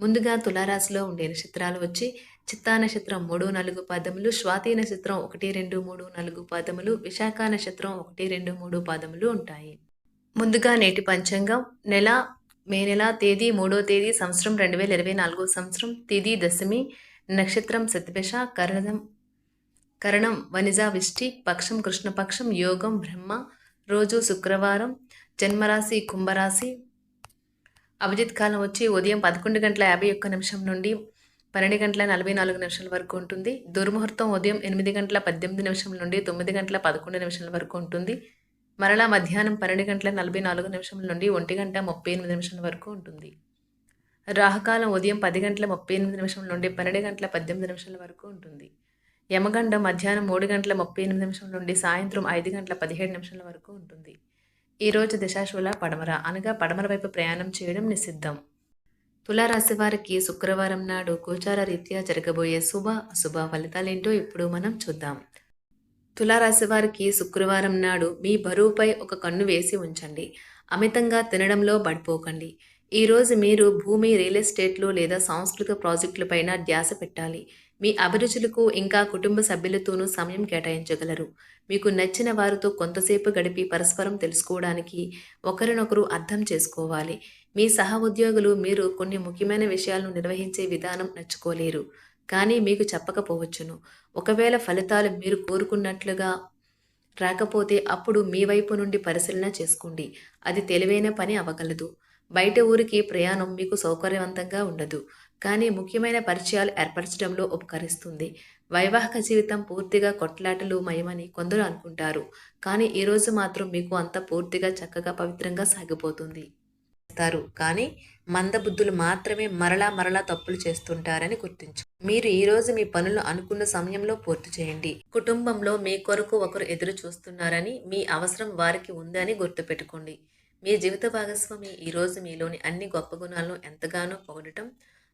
ముందుగా తులారాశిలో ఉండే నక్షత్రాలు వచ్చి చిత్తా నక్షత్రం మూడు నాలుగు పాదములు స్వాతి నక్షత్రం ఒకటి రెండు మూడు నాలుగు పాదములు విశాఖ నక్షత్రం ఒకటి రెండు మూడు పాదములు ఉంటాయి. ముందుగా నేటి పంచాంగం నెల మే నెల తేదీ మూడో తేదీ సంవత్సరం రెండు వేల ఇరవై నాలుగో సంవత్సరం తేదీ దశమి నక్షత్రం సతిపేష కరణం కరణం వనిజా విష్టి పక్షం కృష్ణపక్షం యోగం బ్రహ్మ రోజు శుక్రవారం జన్మరాశి కుంభరాశి అభిజిత్ కాలం వచ్చి ఉదయం పదకొండు గంటల యాభై ఒక్క నిమిషం నుండి పన్నెండు గంటల నలభై నాలుగు నిమిషాల వరకు ఉంటుంది. దుర్ముహూర్తం ఉదయం ఎనిమిది గంటల పద్దెనిమిది నిమిషం నుండి తొమ్మిది గంటల పదకొండు నిమిషాల వరకు ఉంటుంది. మరలా మధ్యాహ్నం పన్నెండు గంటల నలభై నాలుగు నిమిషం నుండి ఒంటి గంట ముప్పై ఎనిమిది నిమిషాల వరకు ఉంటుంది. రాహుకాలం ఉదయం పది గంటల ముప్పై ఎనిమిది నిమిషం నుండి పన్నెండు గంటల పద్దెనిమిది నిమిషాల వరకు ఉంటుంది. యమగండం మధ్యాహ్నం మూడు గంటల ముప్పై ఎనిమిది నిమిషం నుండి సాయంత్రం ఐదు గంటల పదిహేడు నిమిషాల వరకు ఉంటుంది. ఈరోజు దశాశూల పడమర అనగా పడమర వైపు ప్రయాణం చేయడం నిషిద్ధం. తులారాశి వారికి శుక్రవారం నాడు గోచార రీత్యా జరగబోయే శుభ అశుభ ఫలితాలేంటో ఇప్పుడు మనం చూద్దాం. తులారాశి వారికి శుక్రవారం నాడు మీ బరువుపై ఒక కన్ను వేసి ఉంచండి. అమితంగా తినడంలో పడిపోకండి. ఈరోజు మీరు భూమి రియల్ ఎస్టేట్లు లేదా సాంస్కృతిక ప్రాజెక్టులపైన ధ్యాస పెట్టాలి. మీ అభిరుచులకు ఇంకా కుటుంబ సభ్యులతోనూ సమయం కేటాయించగలరు. మీకు నచ్చిన వారితో కొంతసేపు గడిపి పరస్పరం తెలుసుకోవడానికి ఒకరినొకరు అర్థం చేసుకోవాలి. మీ సహ ఉద్యోగులు మీరు కొన్ని ముఖ్యమైన విషయాలను నిర్వహించే విధానం నచ్చుకోలేరు. కానీ మీకు చెప్పకపోవచ్చును. ఒకవేళ ఫలితాలు మీరు కోరుకున్నట్లుగా రాకపోతే అప్పుడు మీ వైపు నుండి పరిశీలన చేసుకోండి. అది తెలివైన పని అవ్వగలదు బయట ఊరికి ప్రయాణం మీకు సౌకర్యవంతంగా ఉండదు. కానీ ముఖ్యమైన పరిచయాలు ఏర్పరచడంలో ఉపకరిస్తుంది. వైవాహిక జీవితం పూర్తిగా కొట్లాటలు మయమని కొందరు అనుకుంటారు. కానీ ఈరోజు మాత్రం మీకు అంత పూర్తిగా చక్కగా పవిత్రంగా సాగిపోతుంది. చేస్తారు కానీ మందబుద్ధులు మాత్రమే మరలా మరలా తప్పులు చేస్తుంటారని గుర్తించు. మీరు ఈ రోజు మీ పనులు అనుకున్న సమయంలో పూర్తి చేయండి. కుటుంబంలో మీ కొరకు ఒకరు ఎదురు చూస్తున్నారని మీ అవసరం వారికి ఉందని గుర్తుపెట్టుకోండి. మీ జీవిత భాగస్వామి ఈరోజు మీలోని అన్ని గొప్ప గుణాలను ఎంతగానో పొగడటం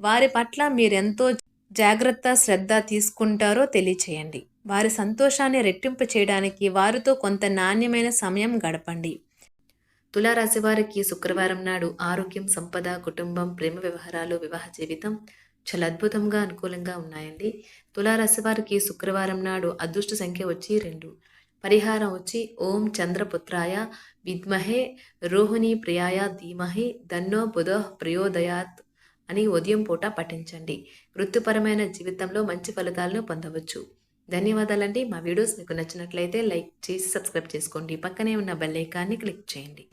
వారి పట్ల మీరెంతో జాగ్రత్త శ్రద్ధ తీసుకుంటారో తెలియచేయండి. వారి సంతోషాన్ని రెట్టింపు చేయడానికి వారితో కొంత నాణ్యమైన సమయం గడపండి. తులారాశి వారికి శుక్రవారం నాడు ఆరోగ్యం సంపద కుటుంబం ప్రేమ వ్యవహారాలు వివాహ జీవితం చాలా అద్భుతంగా అనుకూలంగా ఉన్నాయండి. తులారాశి వారికి శుక్రవారం నాడు అదృష్ట సంఖ్య వచ్చి రెండు. పరిహారం వచ్చి ఓం చంద్రపుత్రాయ విద్మహే రోహిణి ప్రియాయ ధీమహి దన్నో బుధ ప్రయోదయాత్. అని ఉదయం పూట పఠించండి. వృత్తిపరమైన జీవితంలో మంచి ఫలితాలను పొందవచ్చు. ధన్యవాదాలండి. మా వీడియోస్ మీకు నచ్చినట్లయితే లైక్ చేసి సబ్స్క్రైబ్ చేసుకోండి. పక్కనే ఉన్న బెల్ ఐకాన్ని క్లిక్ చేయండి.